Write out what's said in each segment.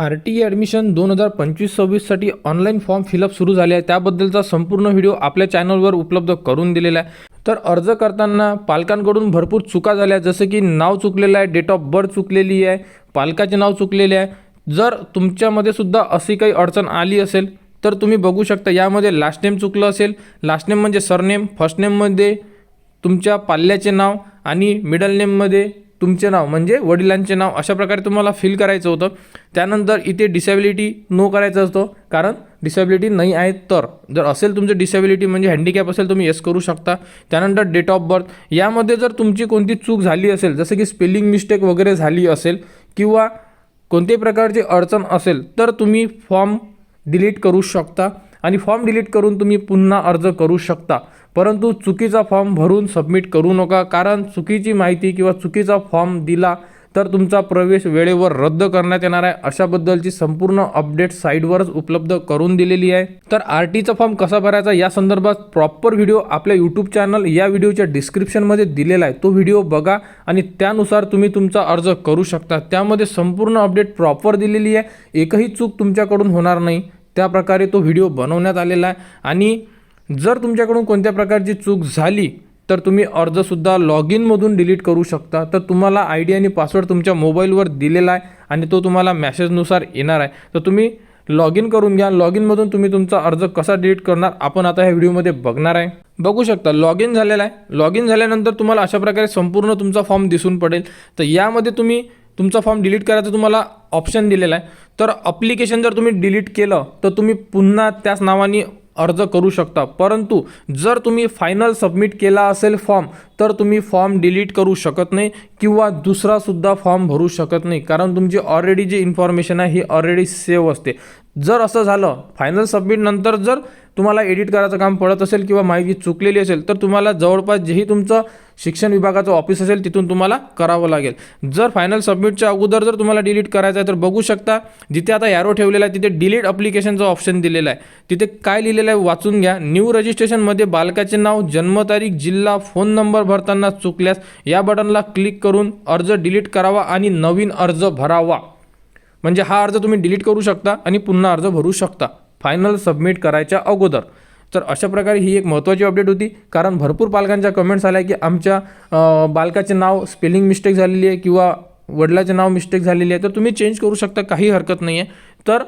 R T e E admission दोन हजार पंचवीस सव्वीससाठी ऑनलाईन फॉर्म फिलअप सुरू झाले आहे. त्याबद्दलचा संपूर्ण व्हिडिओ आपल्या चॅनलवर उपलब्ध करून दिलेला आहे. तर अर्ज करताना पालकांकडून भरपूर चुका झाल्या जसं की नाव चुकलेलं आहे डेट ऑफ बर्थ चुकलेली आहे पालकाचे नाव चुकलेले आहे. जर तुमच्यामध्ये सुद्धा अशी काही अडचण आली असेल तर तुम्ही बघू शकता यामध्ये लास्ट नेम चुकलं असेल. लास्ट नेम म्हणजे सरनेम फर्स्ट नेममध्ये तुमच्या पाल्याचे नाव आणि मिडल नेममध्ये तुमचे नाव म्हणजे वडिलांचे नाव अशा प्रकारे तुम्हाला फिल करायचं होतं. त्यानंतर इथे डिसॅबिलिटी नो करायचं असतं. कारण डिसॅबिलिटी नाही आहे तर. जर असेल तुमचं डिसॅबिलिटी म्हणजे हँडिकॅप असेल तुम्ही येस करू शकता. त्यानंतर डेट ऑफ बर्थ यामध्ये जर तुमची कोणती चूक झाली असेल जसं की स्पेलिंग मिस्टेक वगैरे झाली असेल किंवा कोणत्याही प्रकारची अडचण असेल तर तुम्ही फॉर्म डिलीट करू शकता. आणि फॉर्म डिलीट करून तुम्ही पुन्हा अर्ज करू शकता. परंतु चुकीचा फॉर्म भरून सबमिट करू नका कारण चुकीची माहिती किंवा चुकीचा फॉर्म दिला तर तुमचा प्रवेश वेळेवर रद्द करण्यात येणार आहे. अशाबद्दलची संपूर्ण अपडेट साईटवरच उपलब्ध करून दिलेली आहे. तर आर टीचा फॉर्म कसा भरायचा या संदर्भात प्रॉपर व्हिडिओ आपल्या यूट्यूब चॅनल या व्हिडिओच्या डिस्क्रिप्शनमध्ये दिलेला आहे. तो व्हिडिओ बघा आणि त्यानुसार तुम्ही तुमचा अर्ज करू शकता. त्यामध्ये संपूर्ण अपडेट प्रॉपर दिलेली आहे. एकही चूक तुमच्याकडून होणार नाही. त्या प्रकारे तो व्हिडिओ बनवण्यात आलेला आहे. आणि जर तुमच्याकडून कोणत्या प्रकारची चूक झाली तर तुम्ही अर्जसुद्धा लॉग इनमधून डिलीट करू शकता. तर तुम्हाला आय डी आणि पासवर्ड तुमच्या मोबाईलवर दिलेला आहे आणि तो तुम्हाला मॅसेजनुसार येणार आहे. तर तुम्ही लॉग इन करून घ्या. लॉग इनमधून तुम्ही तुमचा अर्ज कसा डिलीट करणार आपण आता ह्या व्हिडिओमध्ये बघणार आहे. बघू शकता लॉग इन झालेला आहे. लॉग इन झाल्यानंतर तुम्हाला अशा प्रकारे संपूर्ण तुमचा फॉर्म दिसून पडेल. तर यामध्ये तुम्ही तुमचा फॉर्म डिलीट करायचा तुम्हाला ऑप्शन दिलेला आहे. तर अप्लिकेशन जर तुम्ही डिलीट केलं तर तुम्ही पुन्हा त्याच नावाने अर्ज करू शकता. परंतु जर तुम्ही फायनल सबमिट केला असेल फॉर्म तर तुम्ही फॉर्म डिलीट करू शकत नाही किंवा दुसरासुद्धा फॉर्म भरू शकत नाही. कारण तुमची ऑलरेडी जी इन्फॉर्मेशन आहे ही ऑलरेडी सेव्ह असते. जर असं झालं फायनल सबमिटनंतर जर तुम्हाला एडिट करायचं काम पडत असेल किंवा माहिती चुकलेली असेल तर तुम्हाला जवळपास जेही तुमचं शिक्षण विभागाचं ऑफिस असेल तिथून तुम्हाला करावं लागेल. जर फायनल सबमिटच्या अगोदर जर तुम्हाला डिलीट करायचं आहे तर बघू शकता जिथे आता यारो ठेवलेला आहे तिथे डिलीट अप्लिकेशनचं ऑप्शन दिलेलं आहे. तिथे काय लिहिलेलं आहे वाचून घ्या. न्यू रजिस्ट्रेशनमध्ये बालकाचे नाव जन्मतारीख जिल्हा फोन नंबर भरताना चुकल्यास या बटनला क्लिक करून अर्ज डिलीट करावा आणि नवीन अर्ज भरावा. म्हणजे हा अर्ज तुम्ही डिलीट करू शकता आणि पुन्हा अर्ज भरू शकता. फायनल सबमिट करायच्या अगोदर. तर अशा प्रकारे ही एक महत्त्वाची अपडेट होती. कारण भरपूर पालकांच्या कमेंट्स आल्या की आमच्या बालकाचे नाव स्पेलिंग मिस्टेक झालेली आहे किंवा वडिलाचे नाव मिस्टेक झालेली आहे. तर तुम्ही चेंज करू शकता काही हरकत नाही आहे तर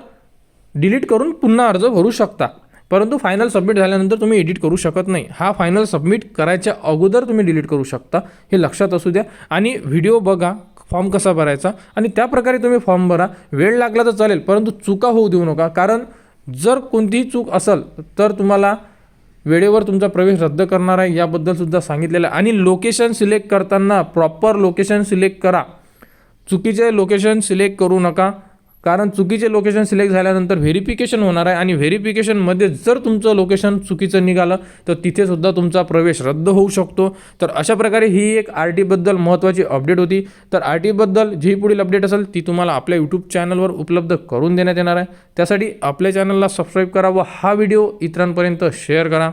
डिलीट करून पुन्हा अर्ज भरू शकता. परंतु फायनल सबमिट झाल्यानंतर तुम्ही एडिट करू शकत नाही. हा फायनल सबमिट करायच्या अगोदर तुम्ही डिलीट करू शकता. हे लक्षात असू द्या. आणि व्हिडिओ बघा. फॉर्म कसा भरायचा? आणि त्या प्रकारे तुम्ही फॉर्म भरा. वेळ लागला तर चालेल परंतु चुका होऊ देऊ नका. कारण जर कोणतीही चूक असेल तर तुम्हाला वेळेवर तुमचा प्रवेश रद्द करणार आहे याबद्दल सुद्धा सांगितलेलं आहे. आणि लोकेशन सिलेक्ट करताना प्रॉपर लोकेशन सिलेक्ट करा. चुकीचे लोकेशन सिलेक्ट करू नका. कारण चुकीचे लोकेशन सिलेक्ट झाल्यानंतर व्हेरिफिकेशन होणार आहे आणि व्हेरिफिकेशनमध्ये जर तुमचं लोकेशन चुकीचं निघालं तर तिथेसुद्धा तुमचा प्रवेश रद्द होऊ शकतो. तर अशा प्रकारे ही एक आर टीबद्दल महत्त्वाची अपडेट होती. तर आर टीबद्दल जी पुढील अपडेट असेल ती तुम्हाला आपल्या यूट्यूब चॅनलवर उपलब्ध करून देण्यात येणार आहे. त्यासाठी आपल्या चॅनलला सबस्क्राईब करा व हा व्हिडिओ इतरांपर्यंत शेअर करा.